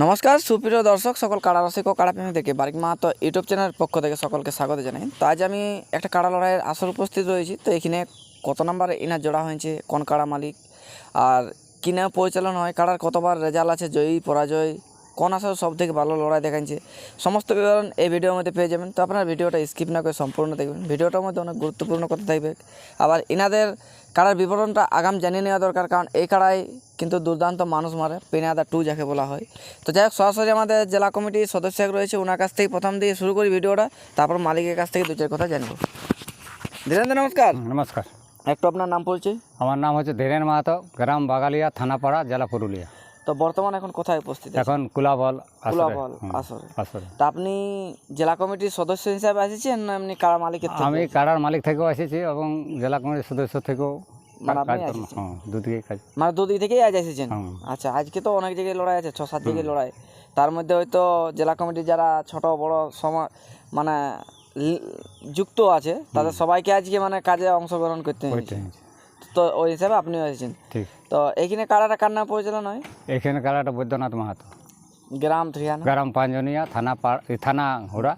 নমস্কার, সুপ্রিয় দর্শক, সকল কাড়া রসিক ও প্রেমীদেরকে বারিক মাহাতো ইউটিউব চ্যানেলের পক্ষ থেকে সকলকে স্বাগত জানাই। তো আজ আমি একটা কাড়া লড়াইয়ের আসর উপস্থিত রয়েছি, তো এখানে কত নাম্বারে ইনার জোড়া হয়েছে, কোন কাড়া মালিক, আর কিনা পরিচালনা হয়, কাড়ার কতবার রেজাল্ট আছে, জয়ী, পরাজয়, কোন আসর সব থেকে ভালো লড়াই দেখাচ্ছে সমস্ত বিবরণ এই ভিডিওর মধ্যে পেয়ে যাবেন। তো আপনার ভিডিওটা স্কিপ না করে সম্পূর্ণ দেখবেন। ভিডিওটার মধ্যে অনেক গুরুত্বপূর্ণ কথা থাকবে। আবার ইনাদের কাড়ার বিবরণটা আগাম জানিয়ে নেওয়া দরকার কারণ এই কাড়াই কিন্তু দুর্দান্ত মানুষ মারে পেনাদা টু যাকে বলা হয়। তো যাই হোক সরাসরি আমাদের জেলা কমিটির সদস্য রয়েছে ওনার কাছ থেকে প্রথম দিয়ে শুরু করি ভিডিওটা তারপর মালিকের কাছ থেকে দু চার কথা জানব। ধীরেন্দ্র নমস্কার। নমস্কার। একটু আপনার নাম বলছি। আমার নাম হচ্ছে ধীরেন মাহাতো গ্রাম বাগালিয়া থানাপাড়া জেলা পুরুলিয়া। তো বর্তমান এখন কোথায় উপস্থিত এখন কুলাবল কুলাবল আসরে। আসরে। তা আপনি জেলা কমিটির সদস্য হিসাবে এসেছেন না এমনি কারা মালিকের থেকে আমি কারার মালিক থেকেও এসেছি এবং জেলা কমিটির সদস্য থেকেও মানে দুদিকে মানে থেকেই আজ এসেছেন? আচ্ছা আজকে তো অনেক জায়গায় লড়াই আছে ছ সাত জায়গায় লড়াই। তার মধ্যে হয়তো জেলা কমিটির যারা ছোট বড় সমা মানে যুক্ত আছে তাদের সবাইকে আজকে মানে কাজে অংশগ্রহণ করতে হয়েছে। তো ওই হিসাবে আপনিও এসেছেন ঠিক। তো এখানে কারাটা কার নাম পরিচালনা হয়? এখানে কারাটা বৈদ্যনাথ মাহাতো। গ্রাম থ্রিয়ানা গ্রাম পাঁচজনিয়া থানা পাড় থানা হুড়া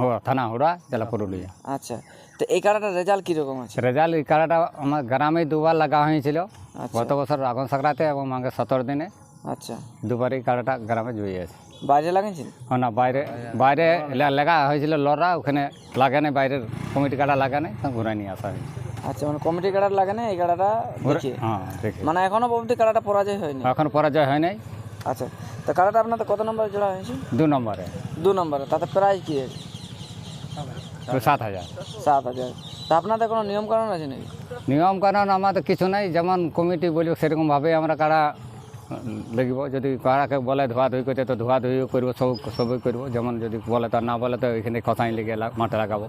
হুড়া, থানা হুড়া জেলা পুরুলিয়া। আচ্ছা। তো এই কারাটার রেজাল্ট কীরকম আছে? রেজাল্ট এই কারাটা আমার গ্রামে দুবার লাগা হয়েছিল। আচ্ছা। গত বছর আগুন সাকরাতে এবং মাকে সতেরো দিনে আচ্ছা। দুবার এই কারাটা গ্রামে জয়ী আছে। বাইরে লাগিয়েছেন ও না বাইরে বাইরে লেগা হয়েছিল লড়রা ওখানে লাগে নাই বাইরের কমিটি কাটা লাগে নাই তো ঘুরাই নিয়ে আসা হয়েছে। আচ্ছা মানে কমিটি কাটার লাগে না? এই দেখিয়ে হ্যাঁ মানে এখনও অবধি কারাটা পরাজয় হয়নি? এখন পরাজয় হয় নাই। আচ্ছা তো কারাটা আপনাদের কত নম্বরে জোড়া হয়েছে? দু নম্বরে। দু নম্বরে তাতে প্রাইজ কি আছে? সাত হাজার। সাত হাজার। তা আপনাদের কোনো নিয়মকানুন আছে নাকি? নিয়মকানুন আমাদের কিছু নাই যেমন কমিটি বলি সেরকমভাবে আমরা কারা লাগিব। যদি কারাকে বলে ধোয়া ধুই করতে তো ধোয়া ধুই করব সব সবই করব যেমন যদি বলে তো না বলে তো এখানে কথাই লেগে মাঠে লাগাবো।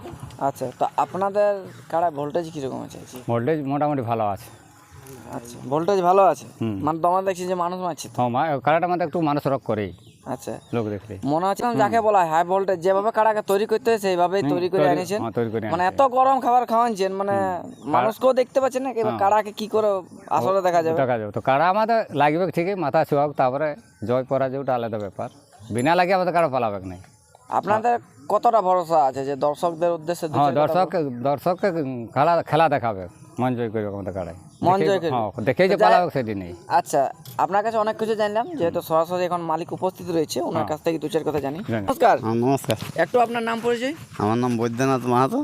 আচ্ছা তো আপনাদের কারা ভোল্টেজ কীরকম আছে? ভোল্টেজ মোটামুটি ভালো আছে। আচ্ছা ভোল্টেজ ভালো আছে? মানে তোমার দেখছি যে মানুষ মারছে তো। হ্যাঁ মা কারাটা মানে একটু মানুষ রক করেই। আচ্ছা। লোক দেখলে। মনে হচ্ছে যাকে বলা হয় হাই ভোল্টেজ যেভাবে কারাকে তৈরি করতে হয় সেইভাবেই তৈরি করে তৈরি- আনিছেন। হ্যাঁ, তৈরি করে মানে এত গরম খাবার খাওয়াচ্ছেন মানে মানুষকেও দেখতে পাচ্ছেন না হ্যাঁ। এবার কারাকে কি করে আসলে দেখা যাবে? দেখা যাবে। তো কারা আমাদের লাগবে ঠিকই মাথা ছোয়াক তারপরে জয় পরাজয়টা আলাদা ব্যাপার। বিনা লাগে আমাদের কারা পালাবে নাই। আপনাদের কতটা ভরসা আছে যে দর্শকদের উদ্দেশ্যে হ্যাঁ দর্শক দর্শককে খেলা খেলা দেখাবে মন জয় করবে আমাদের কারাই মন জয় করবে। হ্যাঁ যে পালাবে আচ্ছা আপনার কাছে অনেক কিছু জানলাম যেহেতু সরাসরি এখন মালিক উপস্থিত রয়েছে ওনার কাছ থেকে দু চার কথা জানি। নমস্কার। হ্যাঁ নমস্কার। একটু আপনার নাম পরিচয়? আমার নাম বৈদ্যনাথ মাহাতো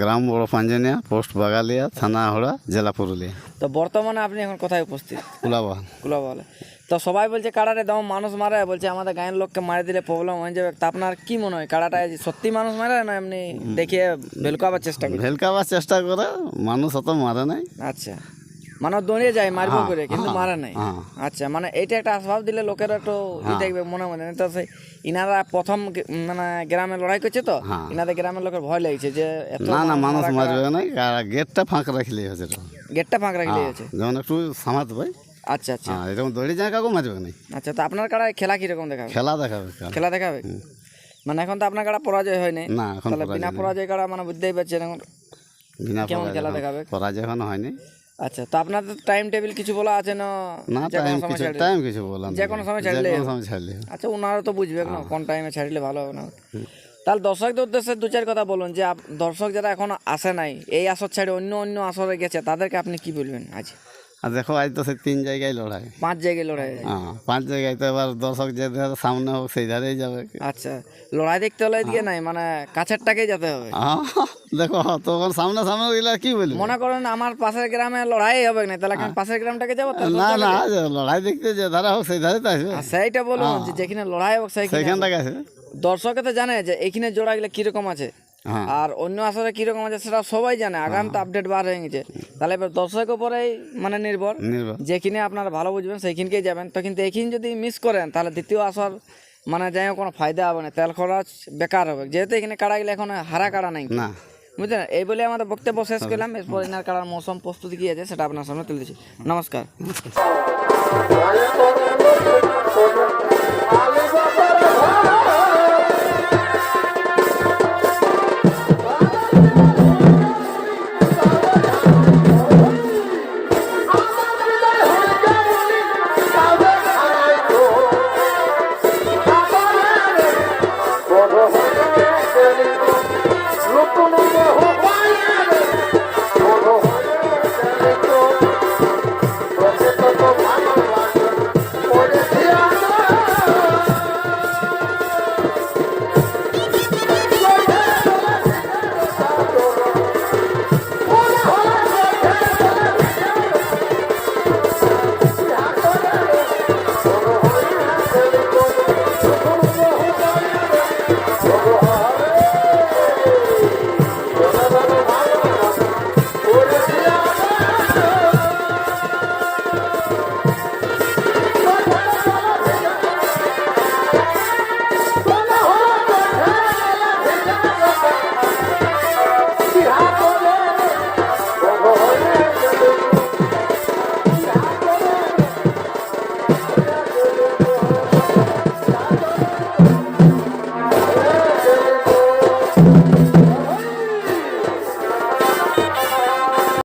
গ্রাম বড় পাঞ্জনিয়া পোস্ট বাগালিয়া থানা হড়া জেলা পুরুলিয়া। তো বর্তমানে আপনি এখন কোথায় উপস্থিত? তো সবাই বলছে কাড়ারে দম মানুষ মারে বলছে আমাদের গায়ের লোককে মারে দিলে প্রবলেম হয়ে যাবে। তা আপনার কি মনে হয় কাড়াটা সত্যি মানুষ মারে না এমনি দেখিয়ে ভেলকাবার চেষ্টা করে? ভেলকাবার চেষ্টা করে মানুষ অত মারে নাই। আচ্ছা। মানে দৌড়িয়ে যায় মারবো করে কিন্তু মারে নাই। হ্যাঁ। আচ্ছা মানে এইটা একটা দিলে লোকের একটু ই থাকবে মনে মনে। তো সেই ইনারা প্রথম মানে গ্রামে লড়াই করছে তো হ্যাঁ। ইনাদের গ্রামের লোকের ভয় লাগছে যে না না মানুষ মারবে আর গেটটা ফাঁকা হচ্ছে গেটটা ফাঁক রাখলে আছে যেমন একটু সামাতে ভাই। আচ্ছা আচ্ছা। হ্যাঁ এরকম দৌড়ে যায় কাউকে মারবে নাই আচ্ছা তো আপনার কাড়ায় খেলা কীরকম দেখাবে? খেলা দেখাবে খেলা। দেখাবে? মানে এখন তো আপনার কাড়া পরাজয় হয়নি। না এখন তাহলে বিনা পরাজয় কাড়া মানে বুঝতেই পারছেন এখন বিনা কেমন খেলা দেখাবে? পরাজয় এখনও হয়নি। আচ্ছা তো আপনাদের টাইম টেবিল কিছু বলা আছে না? না টাইম কিছু? টাইম কিছু বললাম যে কোনো সময় ছাড়লে। যে কোনো সময় ছাড়লে। আচ্ছা ওনারা তো বুঝবে না কোন টাইমে ছাড়লে ভালো হবে না। তাহলে দর্শকদের উদ্দেশ্যে দু চার কথা বলুন যে দর্শক যারা এখন আসে নাই এই আসর ছাড়ে অন্য অন্য আসরে গেছে তাদেরকে আপনি কি বলবেন আজ? আর দেখো আজ তো সেই তিন জায়গায় লড়াই। পাঁচ জায়গায় লড়াই। হ্যাঁ পাঁচ জায়গায় তো এবার দর্শক যে ধারে সামনে হোক সেই ধারেই যাবে। আচ্ছা লড়াই দেখতে হলে এদিকে নাই মানে কাছেরটাকেই যেতে হবে। দেখো তখন সামনে সামনে গেলে কি বলব? মনে করেন আমার পাশের গ্রামে লড়াই হবে না তাহলে আমি পাশের গ্রামটাকে যাব? না না লড়াই দেখতে যে ধারা হোক সেই ধারে তো আসবে। সেইটা বলুন যে যেখানে লড়াই হোক সেইখানে সেইখানটাকে আসবে। দর্শকে তো জানে যে এখানে জোড়া গেলে কীরকম আছে। হ্যাঁ আর অন্য আসরে কীরকম আছে সেটা সবাই জানে। আগাম তো আপডেট বার হয়ে গেছে। তাহলে এবার দর্শকের উপরেই মানে নির্ভর। যেখানে আপনারা ভালো বুঝবেন সেইখানকেই যাবেন। তো কিন্তু এইখানে যদি মিস করেন তাহলে দ্বিতীয় আসর মানে যাই কোনো ফায়দা হবে না। তেল খরচ বেকার হবে। যেহেতু এখানে কাড়া গেলে এখন হারা কাড়া নাই। না। বুঝলেন? এই বলে আমাদের বক্তব্য শেষ করলাম। এরপর এনার কাড়ার মৌসুম প্রস্তুতি কি আছে সেটা আপনার সামনে তুলে দিচ্ছি নমস্কার।